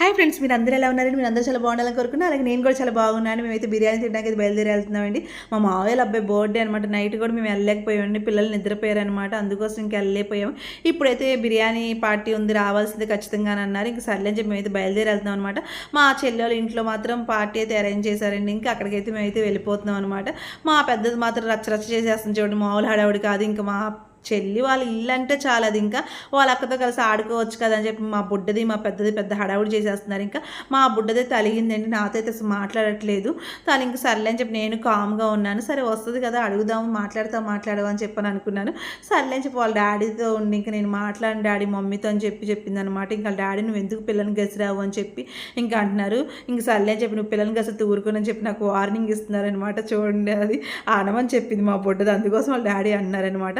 Hi friends మీరు అందరూ ఎలా ఉన్నారని మీరు అందరూ చాలా బాగుండాలని కోరుకున్నా అలాగే నేను కూడా చాలా బాగున్నాను. మేమైతే బిర్యానీ తినడానికి అయితే బయలుదేరి వెళ్తున్నామండి. మా మావయ్య అబ్బాయి బర్త్డే అనమాట. నైట్ కూడా మేము వెళ్ళలేకపోయామండి. పిల్లలు నిద్రపోయారు అనమాట అందుకోసం ఇంక వెళ్ళలేకపోయాము. ఇప్పుడైతే బిర్యానీ పార్టీ ఉంది రావాల్సింది ఖచ్చితంగా అని అన్నారు. ఇంక సర్లే అని చెప్పి మేమైతే బయలుదేరి వెళ్తున్నాం అనమాట. మా చెల్లెలు ఇంట్లో మాత్రం పార్టీ అయితే అరేంజ్ చేశారండి. ఇంకా అక్కడికైతే మేమైతే వెళ్ళిపోతున్నాం అనమాట. మా పెద్దది మాత్రం రచ్చ రచ్చ చేసేస్తుంది చూడండి. మామూలు హడావుడి కాదు. ఇంకా మా చెల్లి వాళ్ళ ఇల్లు అంటే చాలా అది ఇంకా. వాళ్ళ అక్కతో కలిసి ఆడుకోవచ్చు కదా అని చెప్పి మా బుడ్డది మా పెద్దది పెద్ద హడావుడి చేసేస్తున్నారు ఇంకా. మా బుడ్డది తలిగిందండి నాతో అయితే అసలు మాట్లాడట్లేదు. తను ఇంక సర్లే అని చెప్పి నేను కామ్గా ఉన్నాను. సరే వస్తుంది కదా అడుగుదాము మాట్లాడతాం మాట్లాడవు అని చెప్పని అనుకున్నాను. సర్లే అని చెప్పి వాళ్ళ డాడీతో ఉండి ఇంకా నేను మాట్లాడిన డాడీ మమ్మీతో అని చెప్పి చెప్పింది అనమాట ఇంకా డాడీ నువ్వు ఎందుకు పిల్లల్ని గసిరావు? అని చెప్పి ఇంకా అంటున్నారు. ఇంక సర్లే అని చెప్పి నువ్వు పిల్లని గసలు ఊరుకోనని చెప్పి నాకు వార్నింగ్ ఇస్తున్నారనమాట చూడండి అది ఆనమని చెప్పింది మా బుడ్డది. అందుకోసం వాళ్ళ డాడీ అన్నారనమాట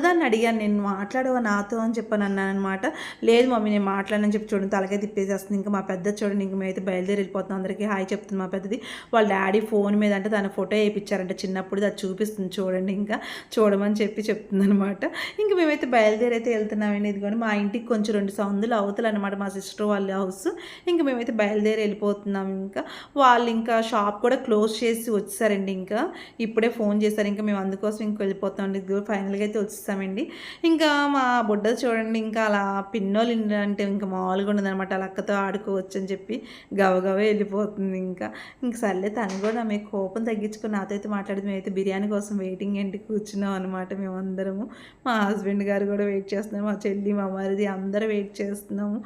బుడదాన్ని అడిగాను నేను మాట్లాడవా నాతో అని చెప్పాను అన్నాను అనమాట లేదు మమ్మీ నేను మాట్లాడనని చెప్పి చూడండి తలకే తిప్పేసేస్తుంది. ఇంకా మా పెద్ద చూడండి ఇంక మేమైతే బయలుదేరి వెళ్ళిపోతున్నాం. అందరికీ హాయ్ చెప్తుంది మా పెద్దది. వాళ్ళ డాడీ ఫోన్ మీద అంటే తన ఫోటో వేయించారంట చిన్నప్పుడు అది చూపిస్తుంది చూడండి ఇంకా. చూడమని చెప్పి చెప్తుంది అనమాట ఇంక మేమైతే బయలుదేరి అయితే వెళ్తున్నామండి ఇదిగోండి మా ఇంటికి కొంచెం రెండు సందులు అవతలు అనమాట మా సిస్టర్ వాళ్ళ హౌస్. ఇంకా మేమైతే బయలుదేరి వెళ్ళిపోతున్నాం ఇంకా. వాళ్ళు ఇంకా షాప్ కూడా క్లోజ్ చేసి వచ్చేసారండి ఇంకా. ఇప్పుడే ఫోన్ చేశారు. ఇంకా మేము అందుకోసం ఇంక వెళ్ళిపోతాం ఇదిగో ఫైనల్గా అయితే వచ్చేసామండి ఇంకా మా బుడ్డ చూడండి ఇంకా అలా పిన్నోలు అంటే ఇంకా మామూలుగా ఉండదనమాట అలా అక్కతో ఆడుకోవచ్చు అని చెప్పి గవగవే వెళ్ళిపోతుంది ఇంకా. ఇంక సర్లే తను కూడా మీకు కోపం తగ్గించుకుని నాతో అయితే మాట్లాడింది మేమైతే బిర్యానీ కోసం వెయిటింగ్ ఏంటి కూర్చున్నాం అనమాట మేమందరము. మా హస్బెండ్ గారు కూడా వెయిట్ చేస్తున్నాము మా చెల్లి మా మరిది అందరూ వెయిట్ చేస్తున్నాము.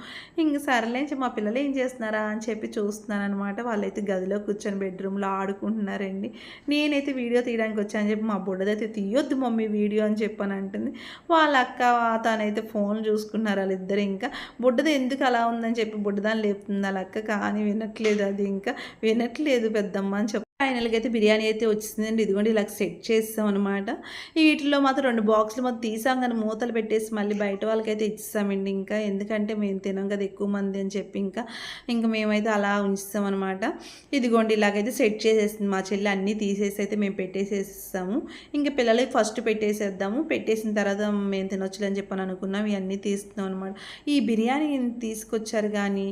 ఇంక సర్లే మా పిల్లలు ఏం చేస్తున్నారా అని చెప్పి చూస్తున్నాను అనమాట వాళ్ళైతే గదిలో కూర్చొని బెడ్రూమ్లో ఆడుకుంటున్నారండి. నేనైతే వీడియో తీయడానికి వచ్చానని చెప్పి మా బుడ్డదైతే తీయొద్దు మమ్మీ వీడియో అని చెప్పానంటే అంటుంది వాళ్ళ అక్క తనైతే ఫోన్ చూసుకున్నారు వాళ్ళిద్దరు ఇంకా. బుడ్డది ఎందుకు అలా ఉందని చెప్పి బుడ్డదాన్ని లేపుతుంది. వాళ్ళ అక్క కానీ వినట్లేదు అది ఇంకా. వినట్లేదు పెద్దమ్మ అని చెప్పి ఫైనల్గా అయితే బిర్యానీ అయితే వచ్చిందండి. ఇదిగోండి ఇలా సెట్ చేస్తాం అనమాట వీటిలో మాత్రం రెండు బాక్సులు మొత్తం తీసాం కానీ మూతలు పెట్టేసి మళ్ళీ బయట వాళ్ళకైతే ఇచ్చేసామండి ఇంకా. ఎందుకంటే మేము తినాం కదా ఎక్కువ మంది అని చెప్పి ఇంకా ఇంకా మేమైతే అలా ఉంచుతాం అనమాట ఇదిగోండి ఇలాగైతే సెట్ చేసేస్తుంది మా చెల్లి అన్నీ తీసేసి అయితే మేము పెట్టేసేస్తాము. ఇంకా పిల్లలకి ఫస్ట్ పెట్టేసేద్దాము. పెట్టేసిన తర్వాత మేము తినొచ్చులే అని చెప్పని అనుకున్నాం. ఇవన్నీ తీస్తున్నాం అనమాట ఈ బిర్యానీ తీసుకొచ్చారు కానీ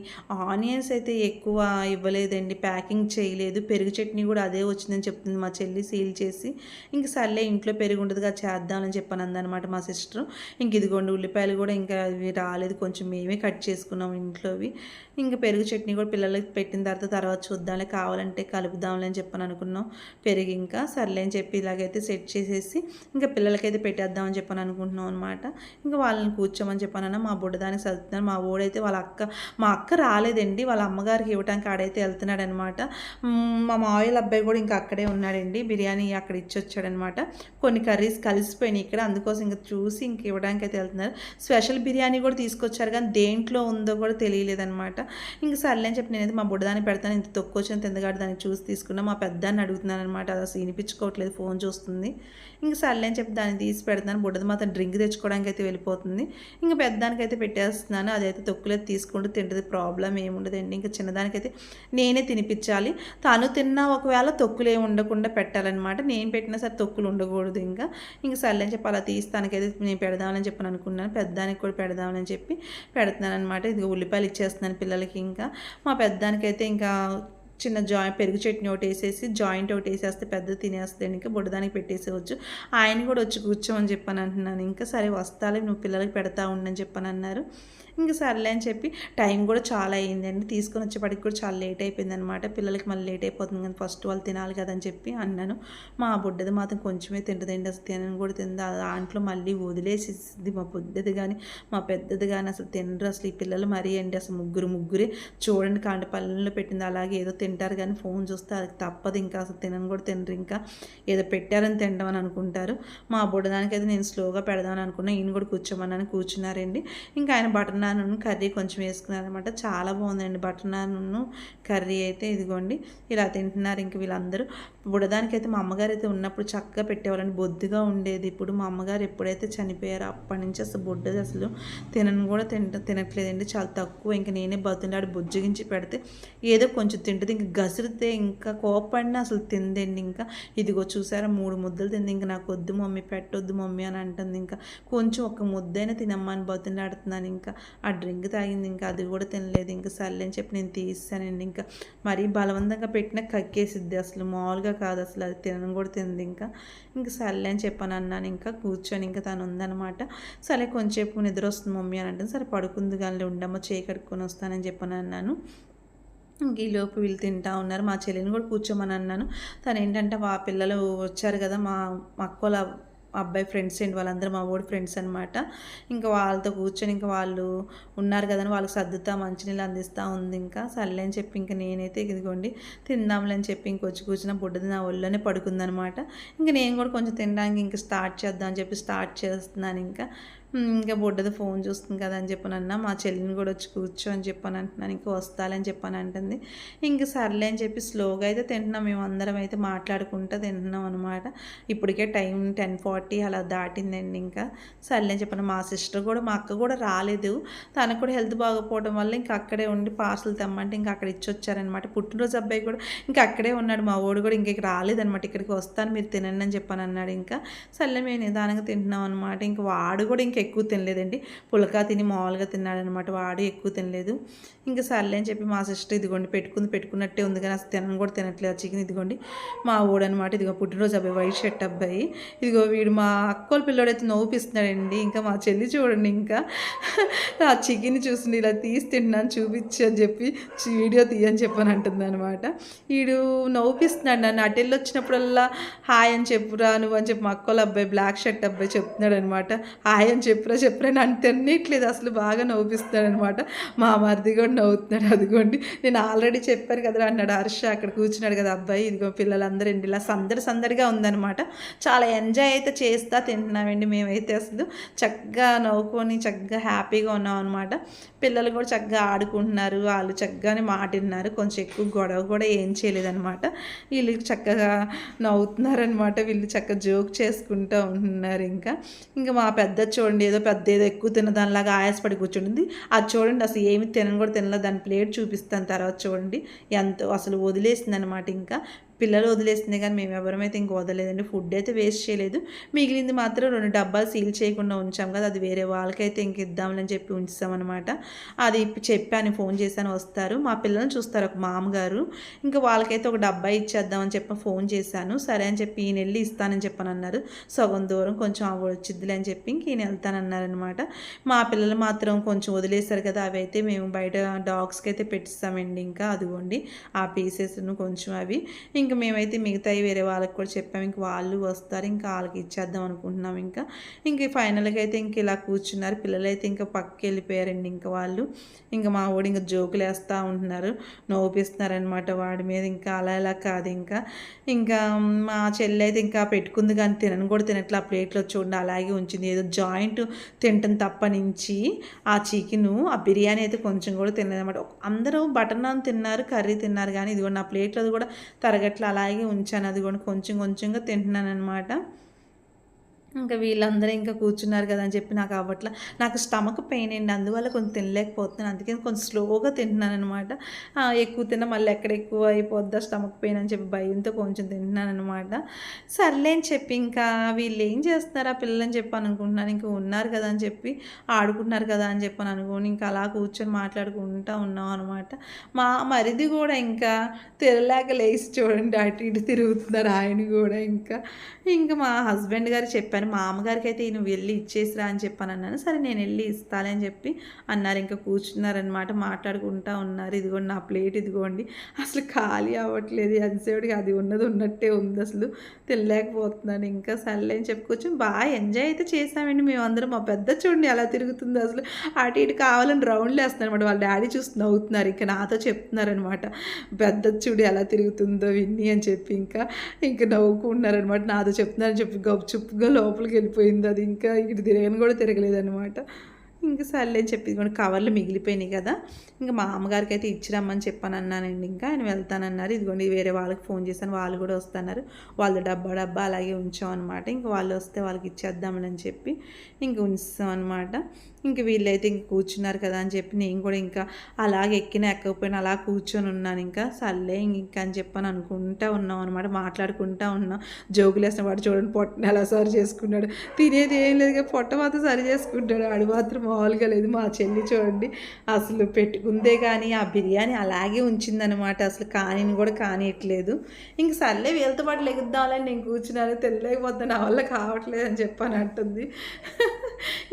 ఆనియన్స్ అయితే ఎక్కువ ఇవ్వలేదండి. ప్యాకింగ్ చేయలేదు. పెరుగు చట్నీ కూడా అదే వచ్చిందని చెప్తుంది మా చెల్లి సీల్ చేసి. ఇంక సర్లే ఇంట్లో పెరుగు ఉండదుగా చేద్దామని చెప్పాను అందనమాట మా సిస్టర్. ఇంక ఇదిగోండి ఉల్లిపాయలు కూడా ఇంకా అవి రాలేదు కొంచెం మేమే కట్ చేసుకున్నాం ఇంట్లోవి. ఇంకా పెరుగు చట్నీ కూడా పిల్లలకి పెట్టిన తర్వాత తర్వాత చూద్దాంలే కావాలంటే కలుపుదాంలే అని చెప్పని అనుకున్నాం పెరుగు ఇంకా సర్లే అని చెప్పి ఇలాగైతే సెట్ చేసేసి ఇంకా పిల్లలకైతే పెట్టేద్దామని చెప్పని అనుకుంటున్నాం అనమాట ఇంకా వాళ్ళని కూర్చోమని చెప్పానన్న మా బుడ్డదానికి చదువుతున్నాను మా ఓడైతే వాళ్ళ అక్క మా అక్క రాలేదండి. వాళ్ళ అమ్మగారికి ఇవ్వడానికి ఆడైతే వెళ్తున్నాడనమాట మా మావయ్యల అబ్బాయి కూడా ఇంకా అక్కడే ఉన్నాడండి. బిర్యానీ అక్కడ ఇచ్చి వచ్చాడనమాట కొన్ని కర్రీస్ కలిసిపోయినాయి ఇక్కడ. అందుకోసం ఇంకా చూసి ఇంక ఇవ్వడానికి అయితే వెళ్తున్నారు. స్పెషల్ బిర్యానీ కూడా తీసుకొచ్చారు కానీ దేంట్లో ఉందో కూడా తెలియలేదనమాట. ఇంక సర్లే అని చెప్పి నేనైతే మా బుడ్డదాన్ని పెడతాను. ఇంత తక్కువ వచ్చిన తిందగాడు దాన్ని చూసి తీసుకున్నా. మా పెద్దాన్ని అడుగుతున్నాను అనమాట అది అసలు వినిపించుకోవట్లేదు ఫోన్ చూస్తుంది. ఇంక సర్లే అని చెప్పి దాన్ని తీసి పెడతాను. బుడ్డది మాత్రం డ్రింక్ తెచ్చుకోవడానికి అయితే వెళ్ళిపోతుంది. ఇంకా పెద్దదానికైతే పెట్టేస్తున్నాను. అదైతే తొక్కులేదు తీసుకుంటూ తింటుంది. ప్రాబ్లం ఏముండదండి. ఇంకా చిన్నదానికైతే నేనే తినిపించాలి. తను తిన్నా ఒకవేళ తొక్కులే ఉండకుండా పెట్టాలన్నమాట. నేను పెట్టినా సరే తొక్కులు ఉండకూడదు ఇంకా. ఇంకా సర్లే అని చెప్పి అలా తీస్తానికైతే నేను పెడదామని చెప్పి అనుకున్నాను. పెద్దానికి కూడా పెడదామని చెప్పి పెడుతున్నాను అనమాట ఇది ఉల్లిపాయలు ఇచ్చేస్తున్నాను పిల్లలకి ఇంకా. మా పెద్దానికైతే ఇంకా చిన్న జాయింట్ పెరుగు చట్నీ ఒకటి వేసేసి జాయింట్ ఒకటి వేసేస్తే పెద్ద తినేస్తాడు. ఇంకా బుడ్డదానికి పెట్టేసేవచ్చు ఆయన కూడా వచ్చి కూర్చోమని చెప్పాను అంటున్నాను. ఇంకా సరే వస్తాలే నువ్వు పిల్లలకి పెడతా ఉండని చెప్పని అన్నారు. ఇంకా సర్లే అని చెప్పి టైం కూడా చాలా అయ్యిందండి తీసుకొని వచ్చేప్పటికి కూడా చాలా లేట్ అయిపోయింది అనమాట పిల్లలకి మళ్ళీ లేట్ అయిపోతుంది కానీ ఫస్ట్ వాళ్ళు తినాలి కదని చెప్పి అన్నాను. మా బుడ్డది మాత్రం కొంచెమే తింటదండి అసలు తినని కూడా తింది. దాంట్లో మళ్ళీ వదిలేసిద్ది మా బుడ్డది కానీ మా పెద్దది కానీ అసలు తినరు అసలు ఈ పిల్లలు మరీ అండి. అసలు ముగ్గురు ముగ్గురే చూడండి కాంటి పల్లెల్లో పెట్టింది. అలాగే ఏదో తింటారు కానీ ఫోన్ చూస్తే అది తప్పదు ఇంకా అసలు తినని కూడా తినరు ఇంకా. ఏదో పెట్టారని తినడం అని అనుకుంటారు. మా బుడ్డదానికి అయితే నేను స్లోగా పెడదామని అనుకున్నా. ఈయన కూడా కూర్చోమన్నాను. కూర్చున్నారండి. ఇంకా ఆయన బటన్ నాన్ కర్రీ కొంచెం వేసుకున్నారు అనమాట చాలా బాగుందండి బటర్ నాన్ కర్రీ అయితే ఇదిగోండి. ఇలా తింటున్నారు ఇంక వీళ్ళందరూ. బుడదానికి అయితే మా అమ్మగారు అయితే ఉన్నప్పుడు చక్కగా పెట్టేవాళ్ళని బొద్దుగా ఉండేది. ఇప్పుడు మా అమ్మగారు ఎప్పుడైతే చనిపోయారో అప్పటి నుంచి అసలు బొడ్డది అసలు తినను కూడా తింట తినట్లేదండి. చాలా తక్కువ. ఇంకా నేనే బతులాడి బుజ్జగించి పెడితే ఏదో కొంచెం తింటుంది. ఇంకా గసిరితే ఇంకా కోపడిన అసలు తిందండి ఇంకా. ఇదిగో చూసారా మూడు ముద్దలు తింది. ఇంకా నాకు వద్దు మమ్మీ పెట్టొద్దు మమ్మీ అని అంటుంది. ఇంకా కొంచెం ఒక ముద్దైనా తినమ్మని బతులాడుతున్నాను ఇంకా ఆ డ్రింక్ తాగింది. ఇంకా అది కూడా తినలేదు. ఇంకా సర్లే అని చెప్పి నేను తీసానండి ఇంకా మరీ బలవంతంగా పెట్టిన కక్కేసిద్ది. అసలు మామూలుగా కాదు అసలు అది తినడం కూడా తింది ఇంకా. ఇంకా సర్లే అని చెప్పాను అన్నాను. ఇంకా కూర్చొని ఇంకా తను ఉందనమాట సరే కొంచెంసేపు నిద్ర వస్తుంది మమ్మీ అని అంటే సరే పడుకుంది కానీ ఉండమ్మ చేయి కడుక్కొని వస్తానని చెప్పాను అన్నాను. ఇంక ఈలోపు వీళ్ళు తింటా ఉన్నారు. మా చెల్లిని కూడా కూర్చోమని అన్నాను. తను ఏంటంటే మా పిల్లలు వచ్చారు కదా మా మా అక్కోల అబ్బాయి ఫ్రెండ్స్ ఏంటి వాళ్ళందరూ మా ఊడి ఫ్రెండ్స్ అనమాట ఇంకా వాళ్ళతో కూర్చొని ఇంకా వాళ్ళు ఉన్నారు కదని వాళ్ళకి సర్దుతా మంచినీళ్ళు అందిస్తూ ఉంది ఇంకా. సర్లే అని చెప్పి ఇంకా నేనైతే ఇదిగోండి తిందాంలే అని చెప్పి ఇంకొచ్చి కూర్చున్న బుడ్డది నా ఒళ్ళోనే పడుకుందనమాట ఇంకా నేను కూడా కొంచెం తినడానికి ఇంకా స్టార్ట్ చేద్దాం అని చెప్పి స్టార్ట్ చేస్తున్నాను ఇంకా. ఇంకా బుడ్డది ఫోన్ చూస్తుంది కదా అని చెప్పని అన్న. మా చెల్లిని కూడా వచ్చి కూర్చో అని చెప్పాను అంటున్నాను. ఇంకా వస్తాలని చెప్పాను అంటుంది. ఇంక సర్లే అని చెప్పి స్లోగా అయితే తింటున్నాం. మేము అందరం అయితే మాట్లాడుకుంటూ తింటున్నాం అనమాట ఇప్పటికే టైం టెన్ ఫార్టీ అలా దాటిందండి ఇంకా. సర్లే అని చెప్పాను మా సిస్టర్ కూడా మా అక్క కూడా రాలేదు. తనకు కూడా హెల్త్ బాగోపోవడం వల్ల ఇంకా అక్కడే ఉండి పార్సల్ తెమ్మంటే ఇంకా అక్కడ ఇచ్చొచ్చారనమాట పుట్టినరోజు అబ్బాయి కూడా ఇంకా అక్కడే ఉన్నాడు. మా ఓడు కూడా ఇంక రాలేదనమాట ఇక్కడికి వస్తాను మీరు తినండి అని చెప్పాను అన్నాడు ఇంకా. సర్లే మేము నిదానంగా తింటున్నాం అనమాట ఇంకా వాడు కూడా ఇంకా ఎక్కువ తినలేదండి. పులక తిని మామూలుగా తిన్నాడనమాట. వాడు ఎక్కువ తినలేదు. ఇంకా సర్లే అని చెప్పి మా సిస్టర్ ఇదిగోండి పెట్టుకుంది పెట్టుకున్నట్టే ఉంది కానీ అసలు తినను కూడా తినట్లేదు. చికెన్ ఇదిగోండి మా ఊడనమాట. ఇదిగో పుట్టినరోజు అబ్బాయి వైట్ షర్ట్ అబ్బాయి. ఇదిగో వీడు మా అక్కోల పిల్లోడైతే నవ్వుపిస్తున్నాడండి. ఇంకా మా చెల్లి చూడండి ఇంకా. ఆ చికెన్ చూసి ఇలా తీసి తింటున్నాను చూపించి అని చెప్పి వీడియో తీయని చెప్పని అంటుంది అనమాట వీడు నవ్వుపిస్తున్నాడు నన్ను. అటు వెళ్ళి వచ్చినప్పుడల్లా హాయ్ అని చెప్పురా నువ్వు అని చెప్పి మా అక్కోల అబ్బాయి బ్లాక్ షర్ట్ అబ్బాయి చెప్తున్నాడు అనమాట హాయ్ అని చెప్పురా చెప్పురా నన్ను తినట్లేదు అసలు బాగా నవ్వుపిస్తున్నాడు అనమాట మా మరిది కూడా నవ్వుతున్నాడు. అదిగోండి నేను ఆల్రెడీ చెప్పాను కదా అన్నాడు హర్ష. అక్కడ కూర్చున్నాడు కదా అబ్బాయి. ఇదిగో పిల్లలందరూ అండి ఇలా సందడి సందడిగా ఉందనమాట. చాలా ఎంజాయ్ అయితే చేస్తా తింటున్నామండి మేమైతే అసలు. చక్కగా నవ్వుకొని చక్కగా హ్యాపీగా ఉన్నాం అనమాట పిల్లలు కూడా చక్కగా ఆడుకుంటున్నారు. వాళ్ళు చక్కగానే మాటిన్నారు కొంచెం ఎక్కువ గొడవ కూడా ఏం చేయలేదనమాట. వీళ్ళు చక్కగా నవ్వుతున్నారనమాట. వీళ్ళు చక్కగా జోక్ చేసుకుంటూ ఉంటున్నారు ఇంకా. ఇంకా మా పెద్ద చూడండి ఏదో పెద్ద ఏదో ఎక్కువ తిన్నదానిలాగా ఆయాసపడి కూర్చుంటుంది. అది చూడండి అసలు ఏమి తినని కూడా తినలేదు. దాని ప్లేట్ చూపిస్తాను తర్వాత చూడండి. ఎంతో అసలు వదిలేసింది అనమాట ఇంకా. పిల్లలు వదిలేస్తుంది కానీ మేము ఎవరమైతే ఇంక వదలేదండి ఫుడ్ అయితే వేస్ట్ చేయలేదు. మిగిలింది మాత్రం రెండు డబ్బాలు సీల్ చేయకుండా ఉంచాం కదా అది వేరే వాళ్ళకైతే ఇంక ఇద్దామని చెప్పి ఉంచామన్నమాట అది చెప్పాను ఫోన్ చేశాను వస్తారు. మా పిల్లల్ని చూస్తారు ఒక మామగారు. ఇంకా వాళ్ళకైతే ఒక డబ్బా ఇచ్చేద్దామని చెప్పి ఫోన్ చేశాను. సరే అని చెప్పి ఈయన వెళ్ళి ఇస్తానని చెప్పని అన్నారు. సగం దూరం కొంచెం వచ్చిద్దిలే అని చెప్పి ఇంక ఈయన వెళ్తానన్నారనమాట మా పిల్లలు మాత్రం కొంచెం వదిలేశారు కదా అవి అయితే మేము బయట డాగ్స్కి అయితే పెట్టిస్తామండి ఇంకా అదిగోండి. ఆ పీసెస్ను కొంచెం అవి. ఇంకా ఇంకా మేమైతే మిగతాయి వేరే వాళ్ళకి కూడా చెప్పాము ఇంక వాళ్ళు వస్తారు ఇంకా వాళ్ళకి ఇచ్చేద్దాం అనుకుంటున్నాం ఇంకా. ఇంక ఫైనల్గా అయితే ఇంక ఇలా కూర్చున్నారు. పిల్లలైతే ఇంకా పక్కకి వెళ్ళిపోయారండి ఇంకా వాళ్ళు. ఇంకా మా వాడు ఇంకా జోకులు వేస్తూ ఉంటున్నారు. నవ్వుపిస్తున్నారనమాట వాడి మీద. ఇంకా అలా ఇలా కాదు ఇంకా. ఇంకా మా చెల్లి అయితే ఇంకా పెట్టుకుంది కానీ తినను కూడా తినట్లే. ఆ ప్లేట్లో చూడండి అలాగే ఉంచింది. ఏదో జాయింట్ తింటాం తప్ప నుంచి ఆ చికెను ఆ బిర్యానీ అయితే కొంచెం కూడా తినలేదన్నమాట. అందరూ బటర్ నాన్ తిన్నారు కర్రీ తిన్నారు కానీ ఇది కూడా నా ప్లేట్లో కూడా తరగట్లేదు. అట్లా అలాగే ఉంచాను. అది కూడా కొంచెం కొంచెంగా తింటున్నాను అనమాట ఇంకా వీళ్ళందరూ ఇంకా కూర్చున్నారు కదా అని చెప్పి నాకు అవ్వట్ల. నాకు స్టమక్ పెయిన్ అండి అందువల్ల కొంచెం తినలేకపోతున్నాను. అందుకే కొంచెం స్లోగా తింటున్నాను అనమాట ఎక్కువ తిన్న మళ్ళీ ఎక్కడ ఎక్కువ అయిపోద్దా స్టమక్ పెయిన్ అని చెప్పి భయంతో కొంచెం తింటున్నాను అనమాట సర్లే అని చెప్పి ఇంకా వీళ్ళు ఏం చేస్తున్నారు ఆ పిల్లలని చెప్పి అనుకుంటున్నాను. ఇంకా ఉన్నారు కదా అని చెప్పి ఆడుకుంటున్నారు కదా అని చెప్పి అనుకోని ఇంకా అలా కూర్చొని మాట్లాడుకుంటూ ఉన్నాం అనమాట మా మరిది కూడా ఇంకా తిరలేక లేచి చూడండి అటు ఇటు తిరుగుతున్నారు. ఆయన కూడా ఇంకా ఇంకా మా హస్బెండ్ గారు చెప్పాను చెప్పాను మా అమ్మగారికి అయితే నువ్వు వెళ్ళి ఇచ్చేసిరా అని చెప్పాను అన్నాను సరే నేను వెళ్ళి ఇస్తానని చెప్పి అన్నారు. ఇంకా కూర్చున్నారనమాట మాట్లాడుకుంటా ఉన్నారు. ఇదిగోండి నా ప్లేట్ ఇదిగోండి. అసలు ఖాళీ అవ్వట్లేదు. ఎంతసేపటికి అది ఉన్నది ఉన్నట్టే ఉంది అసలు. తినలేకపోతున్నాను. ఇంకా సర్లే అని చెప్పుకోవచ్చు బాగా ఎంజాయ్ అయితే చేసామండి మేమందరం మా పెద్ద చూడండి ఎలా తిరుగుతుంది అసలు. అటు ఇటు కావాలని రౌండ్లు వేస్తున్నారు అనమాట వాళ్ళ డాడీ చూసి నవ్వుతున్నారు. ఇంకా నాతో చెప్తున్నారనమాట పెద్ద చూడు ఎలా తిరుగుతుందో విన్ని అని చెప్పి ఇంకా ఇంకా నవ్వుకుంటున్నారనమాట నాతో చెప్తున్నారని చెప్పి గప్పు చుప్పుగా లోపలికి వెళ్ళిపోయింది. అది ఇంకా ఇటు తిరగని కూడా తిరగలేదనమాట ఇంకా సర్లే చెప్పి కూడా. కవర్లు మిగిలిపోయినాయి కదా. ఇంకా మా అమ్మగారికి అయితే ఇచ్చిరమ్మని చెప్పాను అన్నానండి ఇంకా ఆయన వెళ్తానన్నారు. ఇదిగోండి వేరే వాళ్ళకి ఫోన్ చేశాను. వాళ్ళు కూడా వస్తున్నారు. వాళ్ళ డబ్బా డబ్బా అలాగే ఉంచాం అనమాట ఇంకా వాళ్ళు వస్తే వాళ్ళకి ఇచ్చేద్దామని చెప్పి ఇంక ఉంచుతాం అనమాట ఇంక వీళ్ళైతే ఇంక కూర్చున్నారు కదా అని చెప్పి నేను కూడా ఇంకా అలాగే ఎక్కిన ఎక్కకపోయినా అలా కూర్చొని ఉన్నాను. ఇంకా సర్లే ఇంకా అని చెప్పని అనుకుంటా ఉన్నాం అనమాట మాట్లాడుకుంటా ఉన్నాం. జోకులు వేసిన వాడు చూడండి పొట్టని ఎలా సరి చేసుకున్నాడు. తినేది ఏం లేదు. పొట్ట మాత్రం సరి చేసుకుంటాడు. ఆడు మాత్రం మామూలుగా లేదు మా చెల్లి చూడండి. అసలు పెట్టుకుందే కానీ ఆ బిర్యానీ అలాగే ఉంచిందనమాట అసలు కానీని కూడా కానియట్లేదు. ఇంక సర్లే వీళ్ళతో పాటు లెగుద్దామని నేను కూర్చున్నాను తెలియకపోతే నా వల్ల కావట్లేదు అని చెప్పని అంటుంది.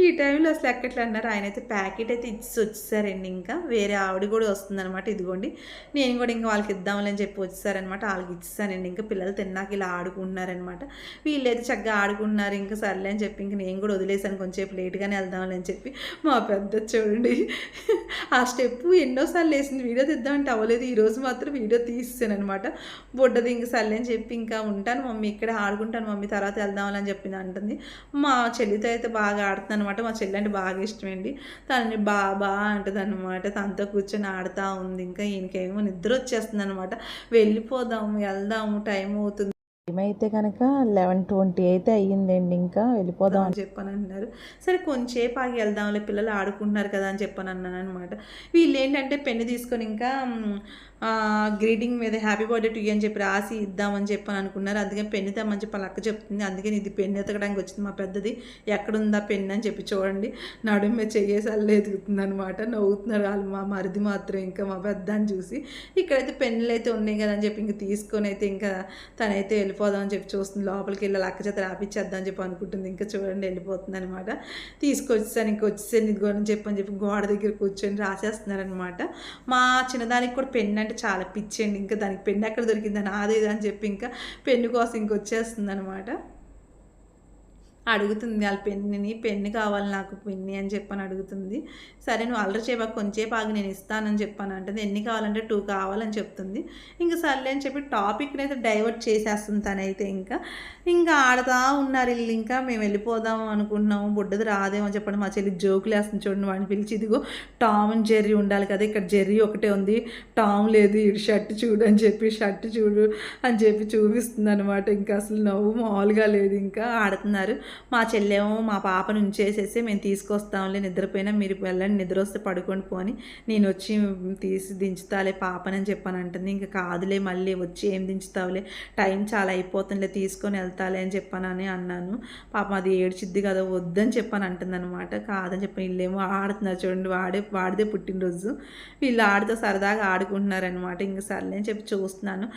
ఈ టైంలో అసలు ఎక్కట్లా అన్నారు. ఆయన అయితే ప్యాకెట్ అయితే ఇచ్చి వచ్చేసారండి ఇంకా. వేరే ఆవిడ కూడా వస్తుందన్నమాట ఇదిగోండి. నేను కూడా ఇంకా వాళ్ళకి ఇద్దామని చెప్పి వచ్చేసారనమాట వాళ్ళకి ఇచ్చేసానండి. ఇంకా పిల్లలు తిన్నాక ఇలా ఆడుకుంటున్నారనమాట వీళ్ళైతే చక్కగా ఆడుకుంటున్నారు. ఇంకా సర్లే అని చెప్పి ఇంకా నేను కూడా వదిలేసాను. కొంచెంసేపు లేట్గానే వెళ్దాంలే అని చెప్పి మా పెద్ద చూడండి. ఆ స్టెప్ ఎన్నోసార్లు వేసింది. వీడియో తీద్దామంటే అవ్వలేదు. ఈరోజు మాత్రం వీడియో తీసాను అనమాట బుడ్డది ఇంక సర్లే అని చెప్పి ఇంకా ఉంటాను. మమ్మీ ఇక్కడ ఆడుకుంటాను. మమ్మీ తర్వాత వెళ్దామని చెప్పింది అంటుంది. మా చెల్లితో అయితే బాగా ఆడుతుంది అనమాట మా చెల్లి అంటే బాగా ఇష్టమండి. తనని బాబా అంటది అనమాట తనతో కూర్చొని ఆడుతూ ఉంది. ఇంకా ఈయనకేమో నిద్ర వచ్చేస్తుంది అనమాట వెళ్ళిపోదాము వెళ్దాము టైం అవుతుంది. ఏమైతే కనుక లెవెన్ ట్వంటీ అయితే అయ్యిందండి ఇంకా వెళ్ళిపోదాం అని చెప్పని అన్నారు సరే కొంచెంసేపు ఆగి వెళ్దాంలే పిల్లలు ఆడుకుంటున్నారు కదా అని చెప్పని అన్నాను అనమాట వీళ్ళు ఏంటంటే పెన్ను తీసుకొని ఇంకా గ్రీటింగ్ మీద హ్యాపీ బర్త్డే టు అని చెప్పి రాసి ఇద్దామని చెప్పని అనుకున్నారు అందుకే పెన్ను తెమ్మని చెప్పి అక్క చెప్తుంది. అందుకే ఇది పెన్ను ఎతకడానికి వచ్చింది మా పెద్దది. ఎక్కడుందా పెన్ను అని చెప్పి చూడండి. నడుము మీద చెయ్యేసి ఎదుగుతుంది అనమాట నవ్వుతున్నారు వాళ్ళు మా మరిది మాత్రం ఇంకా మా పెద్ద అని చూసి. ఇక్కడైతే పెన్నులు అయితే ఉన్నాయి కదా అని చెప్పి ఇంకా తీసుకొని అయితే ఇంకా తనైతే వెళ్ళిపోదాం అని చెప్పి చూస్తుంది. లోపలికి వెళ్ళి అక్క చేత రాపిచ్చేద్దాం అని చెప్పి అనుకుంటుంది. ఇంకా చూడండి వెళ్ళిపోతుంది అనమాట తీసుకొచ్చేసాను ఇంక వచ్చేసాను ఇదిగో అని చెప్పి అని చెప్పి గోడ దగ్గర కూర్చొని రాసేస్తున్నారనమాట మా చిన్నదానికి కూడా పెన్ను అంటే చాలా పిచ్చండి ఇంకా దానికి పెన్ను ఎక్కడ దొరికిందని అదే అని చెప్పి ఇంకా పెన్ను కోసం ఇంక వచ్చేస్తుంది అనమాట అడుగుతుంది వాళ్ళ పెన్నుని పెన్ను కావాలి నాకు పెన్ని అని చెప్పని అడుగుతుంది. సరే నువ్వు అల్లరి చేయబా కొంచెంసేపు ఆగి నేను ఇస్తానని చెప్పాను అంటుంది. ఎన్ని కావాలంటే టూ కావాలని చెప్తుంది. ఇంకా సర్లే అని చెప్పి టాపిక్ని అయితే డైవర్ట్ చేసేస్తుంది తనైతే ఇంకా. ఇంకా ఆడుతూ ఉన్నారు వీళ్ళు ఇంకా. మేము వెళ్ళిపోదాం అనుకుంటున్నాము. బుడ్డది రాదేమో చెప్పండి మా చెల్లి జోకులు వేస్తుంది చూడండి వాడిని పిలిచి. ఇదిగో టామ్ అండ్ జెర్రీ ఉండాలి కదా. ఇక్కడ జెర్రీ ఒకటే ఉంది. టామ్ లేదు. ఇటు షర్ట్ చూడు అని చెప్పి షర్ట్ చూడు అని చెప్పి చూపిస్తుంది అనమాట ఇంకా అసలు నవ్వు మామూలుగా లేదు. ఇంకా ఆడుతున్నారు. మా చెల్లెమో మా పాపను ఉంచేసేసి మేము తీసుకొస్తాంలే నిద్రపోయినా మీరు వెళ్ళండి నిద్ర వస్తే పడుకొని పోని నేను వచ్చి తీసి దించుతాలే పాపనని చెప్పాను అంటుంది ఇంకా కాదులే మళ్ళీ వచ్చి ఏం దించుతావులే టైం చాలా అయిపోతుందిలే తీసుకొని వెళ్తాలే అని చెప్పానని అన్నాను. పాపం అది ఏడ్చిద్ది కదా వద్దని చెప్పాను అంటుంది అనమాట కాదని చెప్పి వీళ్ళేమో ఆడుతున్నారు చూడండి వాడే వాడిదే పుట్టినరోజు. వీళ్ళు ఆడుతూ సరదాగా ఆడుకుంటున్నారనమాట ఇంకా సర్లే అని చెప్పి చూస్తున్నాను.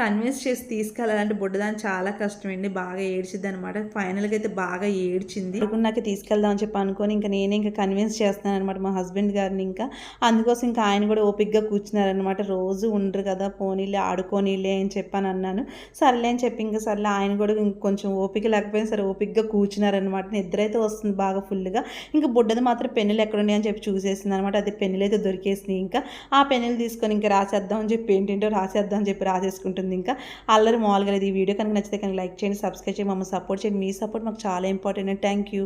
కన్విన్స్ చేసి తీసుకెళ్ళాలంటే బుడ్డదాన్ని చాలా కష్టమండి. బాగా ఏడ్చిద్ది అనమాట ఫైనల్గా అయితే బాగా ఏడ్చింది. నాకు తీసుకెళ్దాం అని చెప్పి అనుకొని ఇంకా నేనే ఇంకా కన్విన్స్ చేస్తున్నాను అనమాట మా హస్బెండ్ గారిని ఇంకా. అందుకోసం ఇంకా ఆయన కూడా ఓపిక్గా కూర్చున్నారనమాట రోజు ఉండరు కదా పోనీలే ఆడుకోనీలే అని చెప్పాను అన్నాను. సర్లే అని చెప్పి ఇంకా సర్లే ఆయన కూడా కొంచెం ఓపిక లేకపోయినా సరే ఓపిక్గా కూర్చున్నారనమాట నిద్ర అయితే వస్తుంది బాగా ఫుల్గా. ఇంకా బుడ్డది మాత్రం పెన్నులు ఎక్కడున్నాయి అని చెప్పి చూసేసింది అనమాట అది పెన్నులు అయితే దొరికేసినాయి ఇంకా. ఆ పెన్నులు తీసుకొని ఇంకా రాసేద్దాం అని చెప్పి ఏంటేంటో రాసేద్దాం అని చెప్పి రాసేసుకుంటుంది. ఇంకా అల్లరి మామూలుగా లేదు. ఈ వీడియో కనుక నచ్చితే కనుక లైక్ చేయండి సబ్స్క్రైబ్ చేయండి. మమ్మల్ని సపోర్ట్ చేయండి. మీ సపోర్ట్ మాకు చాలా ఇంపార్టెంట్ థ్యాంక్ యూ.